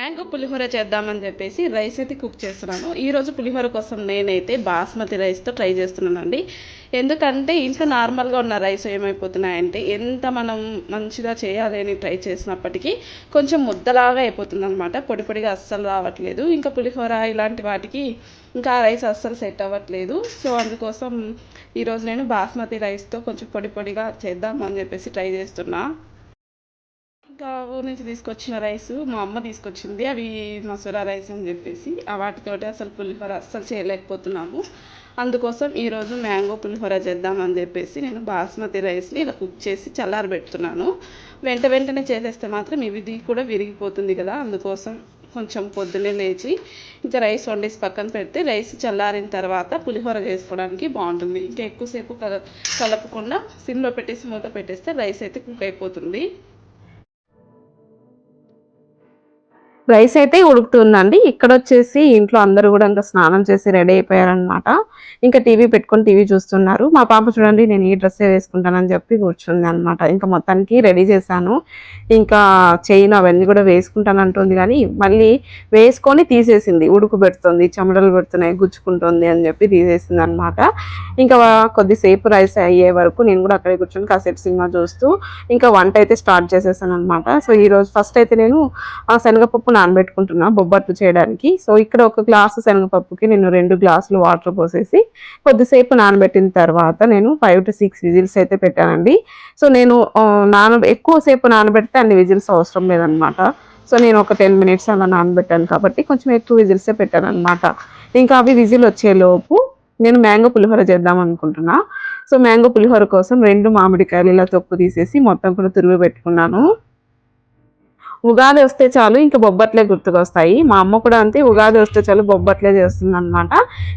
Mango పులిహోర చేద్దామని చెప్పేసి rice అయితే కుక్ చేస్తున్నాను. ఈరోజు పులిహోర కోసం నేనైతే బాస్మతి రైస్తో ట్రై చేస్తున్నానండి. ఎందుకంటే ఇంట్లో నార్మల్గా ఉన్న రైస్ ఏమైపోతున్నాయంటే ఎంత మనం మంచిగా చేయాలి అని ట్రై చేసినప్పటికీ కొంచెం ముద్దలాగా అయిపోతుంది అనమాట పొడి పొడిగా అస్సలు రావట్లేదు. ఇంకా పులిహోర ఇలాంటి వాటికి ఇంకా రైస్ అస్సలు సెట్ అవ్వట్లేదు. సో అందుకోసం ఈరోజు నేను బాస్మతి రైస్తో కొంచెం పొడి పొడిగా చేద్దామని చెప్పేసి ట్రై చేస్తున్నా. ఇంకా ఊరి నుంచి తీసుకొచ్చిన రైస్ మా అమ్మ తీసుకొచ్చింది. అవి మసూరా రైస్ అని చెప్పేసి. వాటితోటి అసలు పులిహోర అస్సలు చేయలేకపోతున్నాము. అందుకోసం ఈరోజు మ్యాంగో పులిహోర చేద్దామని చెప్పేసి నేను బాస్మతి రైస్ని ఇలా కుక్ చేసి చల్లారబెడుతున్నాను వెంట వెంటనే చేసేస్తే మాత్రం ఇది కూడా విరిగిపోతుంది కదా. అందుకోసం కొంచెం పొద్దున్నే లేచి ఇంకా రైస్ వండేసి పక్కన పెడితే రైస్ చల్లారిన తర్వాత పులిహోర చేసుకోవడానికి బాగుంటుంది. ఇంకా ఎక్కువసేపు కల కలపకుండా సిమ్లో పెట్టేసి మూత పెట్టేస్తే రైస్ అయితే కుక్ అయిపోతుంది. రైస్ అయితే ఉడుకుతుందండి. ఇక్కడ వచ్చేసి ఇంట్లో అందరూ కూడా ఇంకా స్నానం చేసి రెడీ అయిపోయారనమాట ఇంకా టీవీ పెట్టుకొని టీవీ చూస్తున్నారు. మా పాప చూడండి నేను ఈ డ్రెస్సే వేసుకుంటానని చెప్పి కూర్చుంది అనమాట ఇంకా మొత్తానికి రెడీ చేశాను. ఇంకా చైన్ అవన్నీ కూడా వేసుకుంటాను అంటుంది కానీ మళ్ళీ వేసుకొని తీసేసింది. ఉడుకు పెడుతుంది చెమటలు పెడుతున్నాయి గుచ్చుకుంటుంది అని చెప్పి తీసేసింది అనమాట ఇంకా కొద్దిసేపు రైస్ అయ్యే వరకు నేను కూడా అక్కడే కూర్చొని కాసేపు సినిమా చూస్తూ ఇంకా వంట అయితే స్టార్ట్ చేసేసాను అనమాట సో ఈరోజు ఫస్ట్ అయితే నేను శనగపప్పు నానబెట్టుకుంటున్నా బొబ్బట్లు చేయడానికి. సో ఇక్కడ ఒక గ్లాసు శనగపప్పుకి నేను రెండు గ్లాసులు వాటర్ పోసేసి కొద్దిసేపు నానబెట్టిన తర్వాత నేను ఫైవ్ టు సిక్స్ విజిల్స్ అయితే పెట్టానండి. సో నేను నాన ఎక్కువసేపు నానబెడితే అన్ని విజిల్స్ అవసరం లేదనమాట సో నేను ఒక టెన్ మినిట్స్ అలా నానబెట్టాను కాబట్టి కొంచెం ఎక్కువ విజిల్సే పెట్టాను అనమాట ఇంకా అవి విజిల్ వచ్చేలోపు నేను మ్యాంగో పులిహోర చేద్దాం అనుకుంటున్నా. సో మ్యాంగో పులిహోర కోసం రెండు మామిడికాయలు ఇలా తొక్కు తీసేసి మొత్తం కూడా తురిగి పెట్టుకున్నాను. ఉగాది వస్తే చాలు ఇంకా బొబ్బట్లే గుర్తుకొస్తాయి. మా అమ్మ కూడా అంతే ఉగాది వస్తే చాలు బొబ్బట్లే చేస్తుంది అనమాట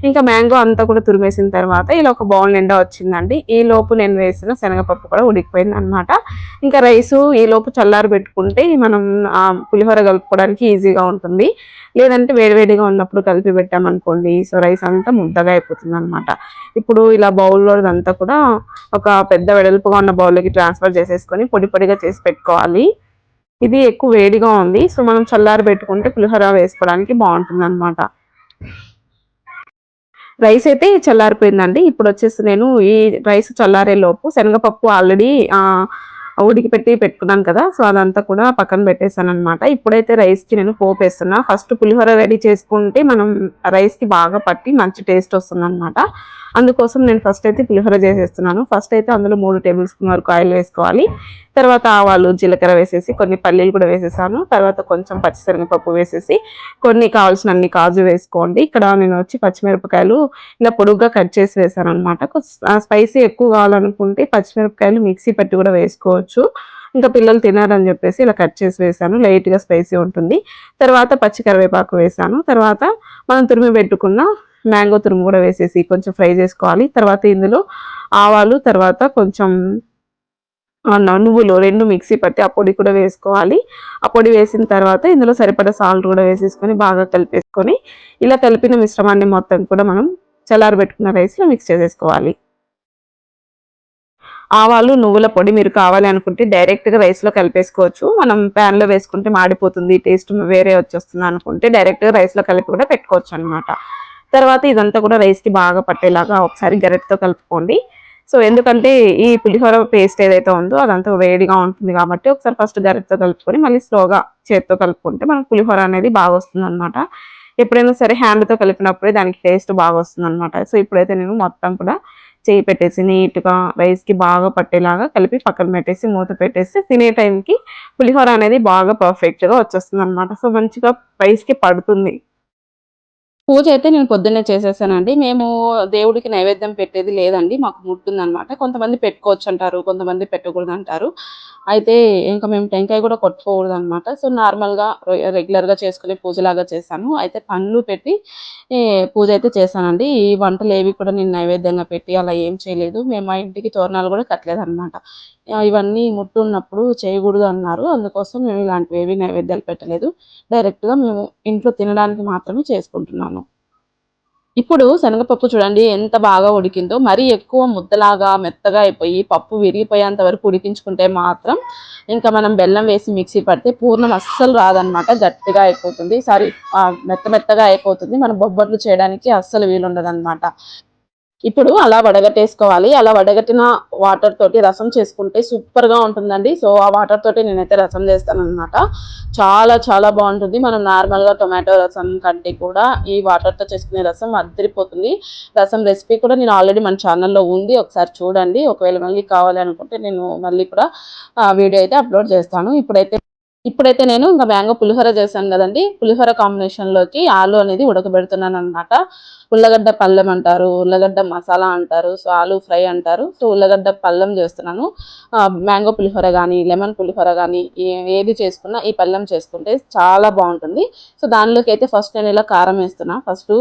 ఇంకా మ్యాంగో అంతా కూడా తురిమేసిన తర్వాత ఇలా ఒక బౌల్ నిండా వచ్చిందండి. ఈ లోపు నేను వేసిన శనగపప్పు కూడా ఉడికిపోయింది అనమాట ఇంకా రైసు ఈ లోపు చల్లారి పెట్టుకుంటే మనం పులిహోర కలుపుకోవడానికి ఈజీగా ఉంటుంది. లేదంటే వేడివేడిగా ఉన్నప్పుడు కలిపి పెట్టామనుకోండి సో రైస్ అంతా ముద్దగా అయిపోతుంది అనమాట ఇప్పుడు ఇలా బౌల్లో అంతా కూడా ఒక పెద్ద వెడల్పుగా ఉన్న బౌల్లోకి ట్రాన్స్ఫర్ చేసేసుకొని పొడి పొడిగా చేసి పెట్టుకోవాలి. ఇది ఎక్కువ వేడిగా ఉంది. సో మనం చల్లారి పెట్టుకుంటే పులిహోర వేసుకోవడానికి బాగుంటుంది అనమాట రైస్ అయితే చల్లారిపోయిందండి. ఇప్పుడు వచ్చేసి నేను ఈ రైస్ చల్లారే లోపు శనగపప్పు ఆల్రెడీ ఉడికి పెట్టి పెట్టుకున్నాను కదా. సో అదంతా కూడా పక్కన పెట్టేశాను అనమాట ఇప్పుడైతే రైస్కి నేను పోపు వేస్తున్నా. ఫస్ట్ పులిహోర రెడీ చేసుకుంటే మనం రైస్కి బాగా పట్టి మంచి టేస్ట్ వస్తుంది అనమాట అందుకోసం నేను ఫస్ట్ అయితే ప్రిఫర్ చేసేస్తున్నాను. ఫస్ట్ అయితే అందులో మూడు టేబుల్ స్పూన్ వరకు ఆయిల్ వేసుకోవాలి. తర్వాత ఆవాలు జీలకర్ర వేసేసి కొన్ని పల్లీలు కూడా వేసేసాను. తర్వాత కొంచెం పచ్చిశనగపప్పు వేసేసి కొన్ని కావాల్సిన అన్ని కాజు వేసుకోండి. ఇక్కడ నేను వచ్చి పచ్చిమిరపకాయలు ఇలా పొడుగ్గా కట్ చేసి వేసాను అనమాట స్పైసీ ఎక్కువ కావాలనుకుంటే పచ్చిమిరపకాయలు మిక్సీ పెట్టి కూడా వేసుకోవచ్చు. ఇంకా పిల్లలు తినారని చెప్పేసి ఇలా కట్ చేసి వేసాను. లైట్గా స్పైసీ ఉంటుంది. తర్వాత పచ్చి కరివేపాకు వేసాను. తర్వాత మనం తురిమి పెట్టుకున్న మ్యాంగో తురుము కూడా వేసేసి కొంచెం ఫ్రై చేసుకోవాలి. తర్వాత ఇందులో ఆవాలు తర్వాత కొంచెం నువ్వులు రెండు మిక్సీ పట్టి ఆ పొడి కూడా వేసుకోవాలి. ఆ పొడి వేసిన తర్వాత ఇందులో సరిపడా సాల్ట్ కూడా వేసేసుకొని బాగా కలిపేసుకొని ఇలా కలిపిన మిశ్రమాన్ని మొత్తం కూడా మనం చల్లారి పెట్టుకున్న రైస్లో మిక్స్ చేసేసుకోవాలి. ఆవాలు నువ్వుల పొడి మీరు కావాలి అనుకుంటే డైరెక్ట్గా రైస్లో కలిపేసుకోవచ్చు. మనం ప్యాన్లో వేసుకుంటే మాడిపోతుంది టేస్ట్ వేరే వచ్చేస్తుంది అనుకుంటే డైరెక్ట్గా రైస్లో కలిపి కూడా పెట్టుకోవచ్చు అనమాట తర్వాత ఇదంతా కూడా రైస్కి బాగా పట్టేలాగా ఒకసారి గరెట్తో కలుపుకోండి. సో ఎందుకంటే ఈ పులిహోర పేస్ట్ ఏదైతే ఉందో అదంతా వేడిగా ఉంటుంది కాబట్టి ఒకసారి ఫస్ట్ గరెట్తో కలుపుకొని మళ్ళీ స్లోగా చేత్తో కలుపుకుంటే మనకు పులిహోర అనేది బాగా వస్తుంది అనమాట ఎప్పుడైనా సరే హ్యాండ్తో కలిపినప్పుడే దానికి టేస్ట్ బాగా వస్తుంది అనమాట సో ఇప్పుడైతే నేను మొత్తం కూడా చేయి పెట్టేసి నీట్గా రైస్కి బాగా పట్టేలాగా కలిపి పక్కన పెట్టేసి మూత పెట్టేసి తినే టైంకి పులిహోర అనేది బాగా పర్ఫెక్ట్గా వచ్చేస్తుంది అనమాట సో మంచిగా రైస్కి పడుతుంది. పూజ అయితే నేను పొద్దున్నే చేసేసానండి. మేము దేవుడికి నైవేద్యం పెట్టేది లేదండి. మాకు ముట్టుందనమాట కొంతమంది పెట్టుకోవచ్చు అంటారు కొంతమంది పెట్టకూడదు అంటారు. అయితే ఇంకా మేము టెంకాయ కూడా కొట్టుకోకూడదు అనమాట సో నార్మల్గా రెగ్యులర్గా చేసుకునే పూజలాగా చేశాను. అయితే పండ్లు పెట్టి పూజ అయితే చేశానండి. ఈ వంటలు ఏవి కూడా నేను నైవేద్యంగా పెట్టి అలా ఏం చేయలేదు. మేము మా ఇంటికి తోరణాలు కూడా కట్టలేదు అనమాట ఇవన్నీ ముట్టున్నప్పుడు చేయకూడదు అన్నారు. అందుకోసం మేము ఇలాంటివి ఏవి నైవేద్యాలు పెట్టలేదు. డైరెక్ట్గా మేము ఇంట్లో తినడానికి మాత్రమే చేసుకుంటున్నాను. ఇప్పుడు శనగపప్పు చూడండి ఎంత బాగా ఉడికిందో. మరీ ఎక్కువ ముద్దలాగా మెత్తగా అయిపోయి పప్పు విరిగిపోయేంత వరకు ఉడికించుకుంటే మాత్రం ఇంకా మనం బెల్లం వేసి మిక్సీ పడితే పూర్ణం అస్సలు రాదనమాట గట్టిగా అయిపోతుంది. సారీ మెత్త మెత్తగా అయిపోతుంది. మనం బొబ్బట్లు చేయడానికి అస్సలు వీలుండదు ఇప్పుడు అలా వడగట్టేసుకోవాలి. అలా వడగట్టిన వాటర్ తోటి రసం చేసుకుంటే సూపర్గా ఉంటుందండి. సో ఆ వాటర్ తోటి నేనైతే రసం చేస్తానమాట చాలా చాలా బాగుంటుంది. మనం నార్మల్గా టొమాటో రసం కంటే కూడా ఈ వాటర్తో చేసుకునే రసం అద్దరిపోతుంది. రసం రెసిపీ కూడా నేను ఆల్రెడీ మన ఛానల్లో ఉంది. ఒకసారి చూడండి. ఒకవేళ మళ్ళీ కావాలి అనుకుంటే నేను మళ్ళీ కూడా వీడియో అయితే అప్లోడ్ చేస్తాను. ఇప్పుడైతే ఇప్పుడైతే నేను ఇంకా మ్యాంగో పులిహోర చేశాను కదండి. పులిహోర కాంబినేషన్లోకి ఆలు అనేది ఉడకబెడుతున్నాను అనమాట ఉల్లగడ్డ పళ్ళెం అంటారు ఉల్లగడ్డ మసాలా అంటారు సో ఆలు ఫ్రై అంటారు. సో ఉల్లగడ్డ పళ్ళెం చేస్తున్నాను. మ్యాంగో పులిహోర కానీ లెమన్ పులిహోర కానీ ఏది చేసుకున్నా ఈ పళ్ళెం చేసుకుంటే చాలా బాగుంటుంది. సో దానిలోకి అయితే ఫస్ట్ నేను ఇలా కారం వేస్తున్నా. ఫస్ట్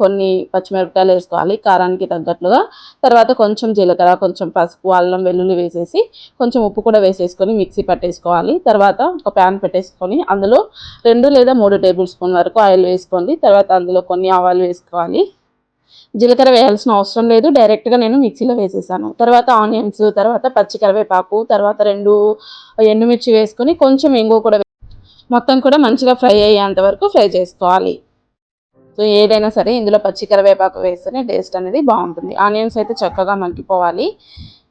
కొన్ని పచ్చిమిరపకాయలు వేసుకోవాలి కారానికి తగ్గట్లుగా. తర్వాత కొంచెం జీలకర్ర కొంచెం పసుపు అల్లం వెల్లుల్లి వేసేసి కొంచెం ఉప్పు కూడా వేసేసుకొని మిక్సీ పట్టేసుకోవాలి. తర్వాత ఒక ప్యాన్ పెట్టేసుకొని అందులో రెండు లేదా మూడు టేబుల్ స్పూన్ వరకు ఆయిల్ వేసుకోండి. తర్వాత అందులో కొన్ని ఆవాలు వేసుకోవాలి. జీలకర్ర వేయాల్సిన అవసరం లేదు. డైరెక్ట్గా నేను మిక్సీలో వేసేసాను. తర్వాత ఆనియన్స్ తర్వాత పచ్చి కరివేపాకు తర్వాత రెండు ఎండుమిర్చి వేసుకొని కొంచెం ఇంగు కూడా మొత్తం కూడా మంచిగా ఫ్రై అయ్యేంత వరకు ఫ్రై చేసుకోవాలి. సో ఏదైనా సరే ఇందులో పచ్చి కరివేపాకు వేస్తేనే టేస్ట్ అనేది బాగుంటుంది. ఆనియన్స్ అయితే చక్కగా మగ్గిపోవాలి.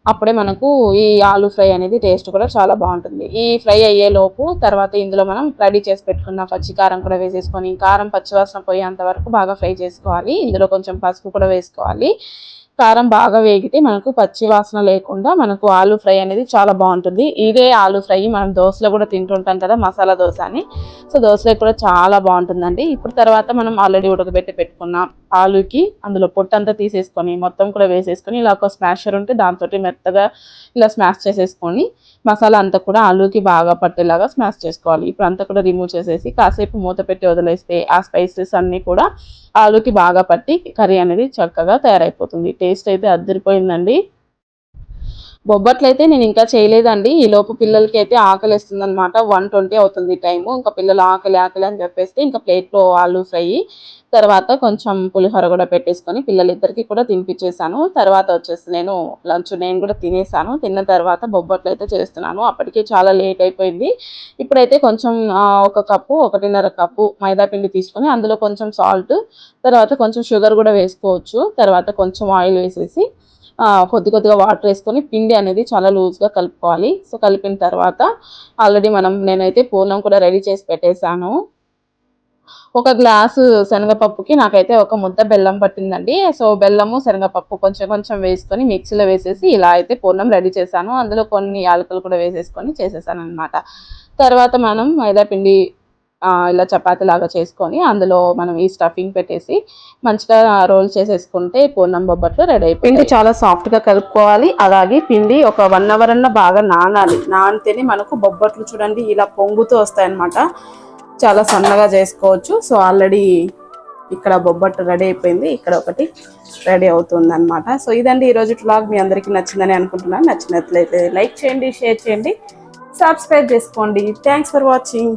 అప్పుడే మనకు ఈ ఆలు ఫ్రై అనేది టేస్ట్ కూడా చాలా బాగుంటుంది. ఈ ఫ్రై అయ్యే లోపు తర్వాత ఇందులో మనం రెడీ చేసి పెట్టుకున్న పచ్చి కారం కూడా వేసేసుకొని కారం పచ్చివాసన పోయేంత వరకు బాగా ఫ్రై చేసుకోవాలి. ఇందులో కొంచెం పసుపు కూడా వేసుకోవాలి. కారం బాగా వేగితే మనకు పచ్చి వాసన లేకుండా మనకు ఆలు ఫ్రై అనేది చాలా బాగుంటుంది. ఇదే ఆలు ఫ్రై మనం దోశలో కూడా తింటుంటాం కదా మసాలా దోశ అని. సో దోశలో కూడా చాలా బాగుంటుందండి. ఇప్పుడు తర్వాత మనం ఆల్రెడీ ఉడకబెట్టి పెట్టుకున్నాం ఆలుకి అందులో పొట్టంతా తీసేసుకొని మొత్తం కూడా వేసేసుకొని ఇలా ఒక స్మాషర్ ఉంటే దాంతో మెత్తగా ఇలా స్మాష్ చేసేసుకొని మసాలా అంతా కూడా ఆలుకి బాగా పట్టేలాగా స్మాష్ చేసుకోవాలి. ఇప్పుడు అంతా కూడా రిమూవ్ చేసేసి కాసేపు మూత పెట్టి వదిలేస్తే ఆ స్పైసెస్ అన్నీ కూడా ఆలుకి బాగా పట్టి కర్రీ అనేది చక్కగా తయారైపోతుంది. టేస్ట్ అయితే అద్దరిపోయిందండి. బొబ్బట్లు అయితే నేను ఇంకా చేయలేదండి. ఈ లోపు పిల్లలకి అయితే ఆకలి వేస్తుంది అనమాట వన్ ట్వంటీ అవుతుంది టైము. ఇంకా పిల్లలు ఆకలి ఆకలి అని చెప్పేస్తే ఇంకా ప్లేట్లో ఆలు ఫ్రై తర్వాత కొంచెం పులిహోర కూడా పెట్టేసుకొని పిల్లలిద్దరికి కూడా తినిపించేసాను తర్వాత వచ్చేసి నేను లంచ్ నేను కూడా తినేసాను. తిన్న తర్వాత బొబ్బట్లు అయితే చేస్తున్నాను. అప్పటికే చాలా లేట్ అయిపోయింది. ఇప్పుడైతే కొంచెం ఒక కప్పు ఒకటిన్నర కప్పు మైదా పిండి తీసుకొని అందులో కొంచెం సాల్ట్ తర్వాత కొంచెం షుగర్ కూడా వేసుకోవచ్చు. తర్వాత కొంచెం ఆయిల్ వేసేసి కొద్ది కొద్దిగా వాటర్ వేసుకొని పిండి అనేది చాలా లూజ్గా కలుపుకోవాలి. సో కలిపిన తర్వాత ఆల్రెడీ మనం నేనైతే పూర్ణం కూడా రెడీ చేసి పెట్టేశాను. ఒక గ్లాసు శనగపప్పుకి నాకైతే ఒక ముద్ద బెల్లం పట్టిందండి. సో బెల్లము శనగపప్పు కొంచెం కొంచెం వేసుకొని మిక్సీలో వేసేసి ఇలా అయితే పూర్ణం రెడీ చేశాను. అందులో కొన్ని యాలకులు కూడా వేసేసుకొని చేసేసాను అనమాట తర్వాత మనం మైదా పిండి ఇలా చపాతీ లాగా చేసుకొని అందులో మనం ఈ స్టఫింగ్ పెట్టేసి మంచిగా రోల్ చేసేసుకుంటే పూర్ణం బొబ్బట్లు రెడీ అయిపోయి పిండి చాలా సాఫ్ట్గా కలుపుకోవాలి. అలాగే పిండి ఒక వన్ అవర్ అన్న బాగా నానాలి. నానితేనే మనకు బొబ్బట్లు చూడండి ఇలా పొంగుతూ వస్తాయన్నమాట. చాలా సన్నగా చేసుకోవచ్చు. సో ఆల్రెడీ ఇక్కడ బొబ్బట్టు రెడీ అయిపోయింది. ఇక్కడ ఒకటి రెడీ అవుతుంది అనమాట సో ఇదండి ఈరోజు బ్లాగ్ మీ అందరికీ నచ్చిందని అనుకుంటున్నాను. నచ్చినట్లయితే లైక్ చేయండి షేర్ చేయండి సబ్స్క్రైబ్ చేసుకోండి. Thanks for watching